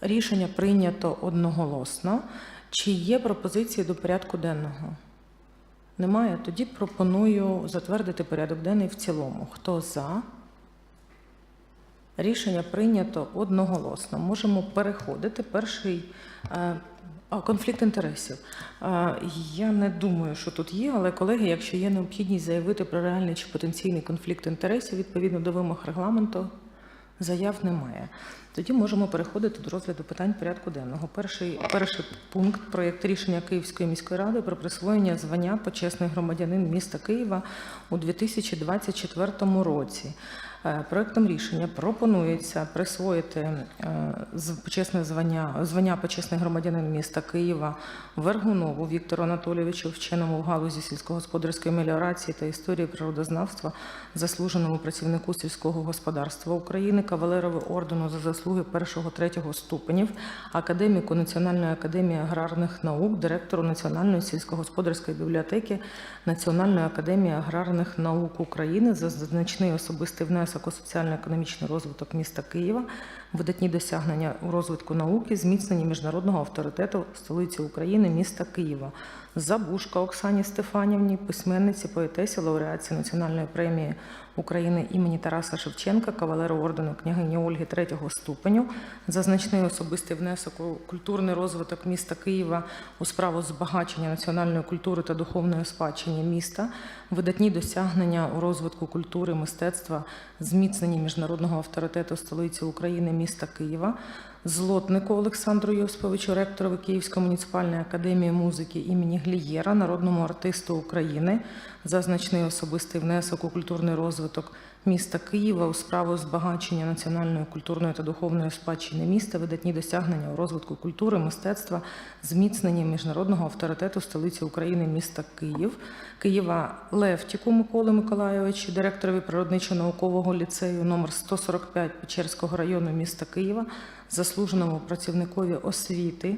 Рішення прийнято одноголосно. Чи є пропозиції до порядку денного? Немає. Тоді пропоную затвердити порядок денний в цілому. Хто за? Рішення прийнято одноголосно. Можемо переходити. Перший е, а, конфлікт інтересів. Е, Я не думаю, що тут є, але колеги, якщо є необхідність заявити про реальний чи потенційний конфлікт інтересів відповідно до вимог регламенту, заяв немає. Тоді можемо переходити до розгляду питань порядку денного. Перший, перший пункт проєкт рішення Київської міської ради про присвоєння звання почесний громадянин міста Києва у 2024 році. Е, Проектом рішення пропонується присвоїти е, почесне звання, звання почесний громадянин міста Києва Вергунову Віктору Анатолійовичу, вченому в галузі сільськогосподарської меліорації та історії природознавства, заслуженому працівнику сільського господарства України, кавалерові ордену за заслуги першого-третього ступенів, академіку Національної академії аграрних наук, директору Національної сільськогосподарської бібліотеки Національної академії аграрних наук України за значний особистий внесок у соціально-економічний розвиток міста Києва, видатні досягнення у розвитку науки, зміцнення міжнародного авторитету столиці України, міста Києва. Забушка Оксані Стефанівні, письменниці, поетесі, лауреатці Національної премії України імені Тараса Шевченка, кавалеру ордену княгині Ольги третього ступеню за значний особистий внесок у культурний розвиток міста Києва у справу збагачення національної культури та духовної спадщини міста, видатні досягнення у розвитку культури, мистецтва, зміцненні міжнародного авторитету столиці України, міста Києва, Злотнику Олександру Йосиповичу, ректорові Київської муніципальної академії музики імені Глієра, народному артисту України за значний особистий внесок у культурний розвиток міста Києва у справу збагачення національної культурної та духовної спадщини міста, видатні досягнення у розвитку культури, мистецтва, зміцнення міжнародного авторитету столиці України, міста Київ, Києва Левтіку Миколи Миколайовичу, директорові природничо-наукового ліцею номер 145 Печерського району міста Києва, заслуженому працівникові освіти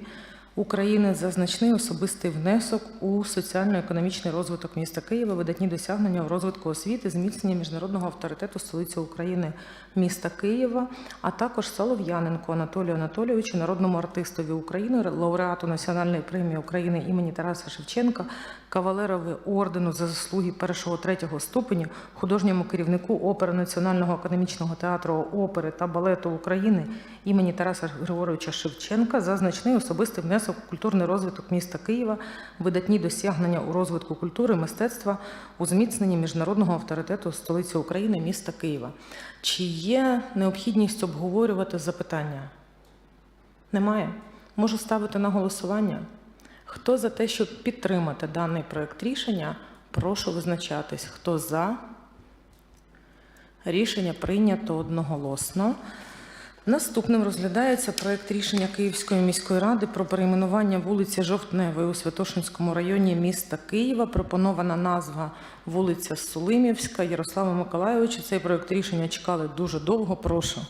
України за значний особистий внесок у соціально-економічний розвиток міста Києва, видатні досягнення у розвитку освіти, зміцнення міжнародного авторитету столиці України, міста Києва, а також Солов'яненко Анатолію Анатолійовичу, народному артистові України, лауреату Національної премії України імені Тараса Шевченка, кавалерові ордену за заслуги першого-третього ступеню, художньому керівнику опери Національного академічного театру опери та балету України імені Тараса Григоровича Шевченка за значний особистий внесок у культурний розвиток міста Києва, видатні досягнення у розвитку культури, мистецтва, у зміцненні міжнародного авторитету столиці України, міста Києва. Чи є необхідність обговорювати запитання? Немає. Можу ставити на голосування. Хто за те, щоб підтримати даний проект рішення, прошу визначатись. Хто за? Рішення прийнято одноголосно. Наступним розглядається проект рішення Київської міської ради про перейменування вулиці Жовтневої у Святошинському районі міста Києва. Пропонована назва вулиця Сулимівська. Ярослава Миколайовича. Цей проект рішення чекали дуже довго. Прошу.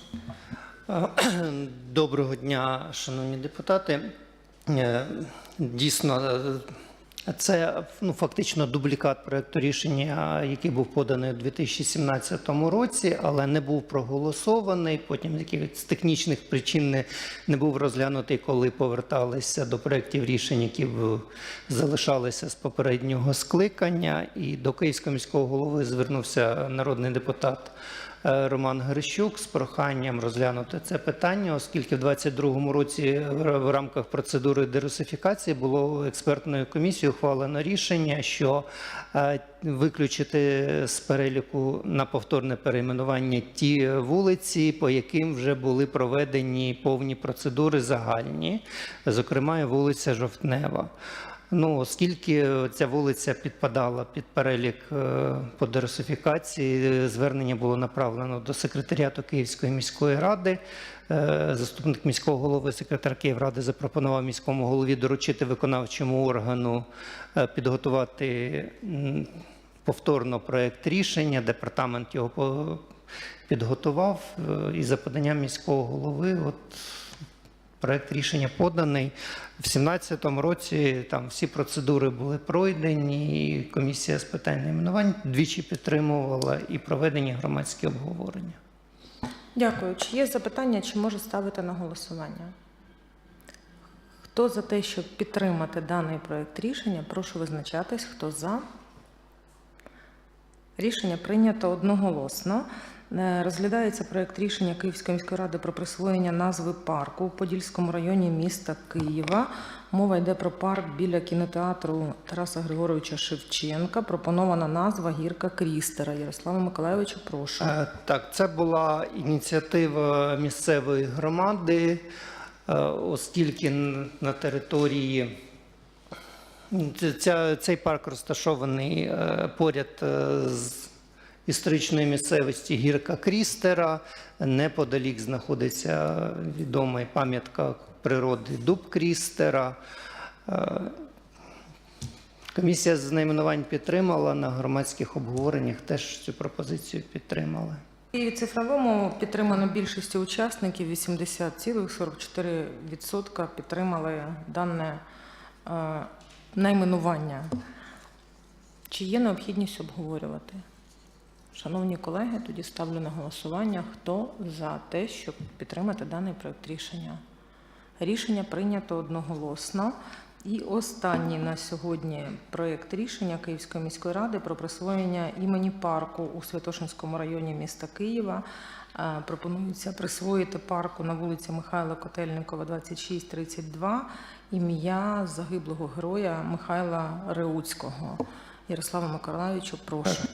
Доброго дня, шановні депутати. Е, Дійсно, е, це ну, фактично дублікат проекту рішення, який був поданий у 2017 році, але не був проголосований. Потім з технічних причин не, не був розглянутий, коли поверталися до проєктів рішень, які б залишалися з попереднього скликання. І до Київського міського голови звернувся народний депутат Роман Грищук з проханням розглянути це питання, оскільки в 2022 році в в рамках процедури дерусифікації було експертною комісією ухвалено рішення, що е, виключити з переліку на повторне перейменування ті вулиці, по яким вже були проведені повні процедури загальні, зокрема і вулиця Жовтнева. Ну, оскільки ця вулиця підпадала під перелік е, по дерусифікації, звернення було направлено до секретаріату Київської міської ради. Е, Заступник міського голови, секретар Київради запропонував міському голові доручити виконавчому органу е, підготувати повторно проект рішення. Департамент його підготував і за поданням міського голови. От Проект рішення поданий. В 2017 році там всі процедури були пройдені. і Комісія з питань найменувань двічі підтримувала і проведені громадські обговорення. Дякую. Чи є запитання, чи можу ставити на голосування? Хто за те, щоб підтримати даний проект рішення, прошу визначатись. Хто за? Рішення прийнято одноголосно. Е, Розглядається проект рішення Київської міської ради про присвоєння назви парку у Подільському районі міста Києва. Мова йде про парк біля кінотеатру Тараса Григоровича Шевченка. Пропонована назва Гірка Крістера. Ярослава Миколайовича, прошу. Е, Так, це була ініціатива місцевої громади, е, оскільки на території ця, цей парк розташований поряд з історичної місцевості Гірка Крістера. Неподалік знаходиться відома пам'ятка природи Дуб Крістера. Е, Комісія з найменувань підтримала на громадських обговореннях теж цю пропозицію підтримали. І цифровому підтримано більшістю учасників 80,44% підтримали дане е, найменування. Чи є необхідність обговорювати? Шановні колеги, тоді ставлю на голосування, хто за те, щоб підтримати даний проект рішення. Рішення прийнято одноголосно. І останній на сьогодні проект рішення Київської міської ради про присвоєння імені парку у Святошинському районі міста Києва. Е, Пропонується присвоїти парку на вулиці Михайла Котельникова, 2632, ім'я загиблого героя Михайла Реуцького. Ярослава Миколаївичу, прошу.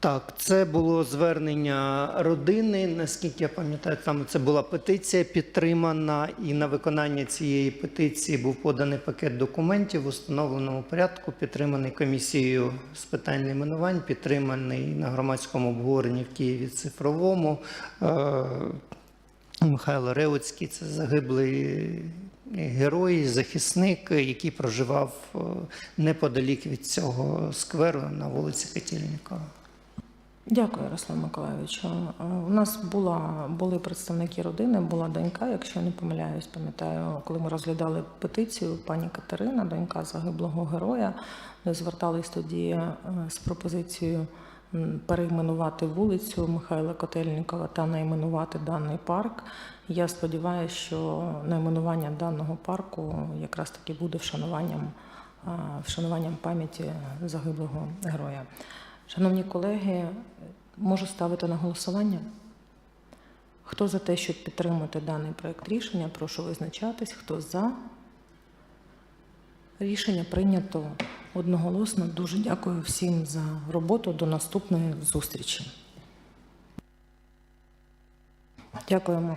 Так, це було звернення родини. Наскільки я пам'ятаю, там це була петиція підтримана, і на виконання цієї петиції був поданий пакет документів в установленому порядку, підтриманий комісією з питань найменувань, підтриманий на громадському обговоренні в Києві цифровому. Е, Михайло Реуцький це загиблий герой, захисник, який проживав е, неподалік від цього скверу на вулиці Котельникова. Дякую, Ярослав Миколайовичу. Е, У нас була, були представники родини, була донька, якщо не помиляюсь, пам'ятаю, коли ми розглядали петицію, пані Катерина, донька загиблого героя, звертались тоді е, з пропозицією перейменувати вулицю Михайла Котельникова та найменувати даний парк. Я сподіваюся, що найменування даного парку якраз таки буде вшануванням, е, вшануванням пам'яті загиблого героя. Шановні колеги, можу ставити на голосування. Хто за те, щоб підтримати даний проект рішення, прошу визначатись. Хто за? Рішення прийнято одноголосно. Дуже дякую всім за роботу. До наступної зустрічі. Дякуємо.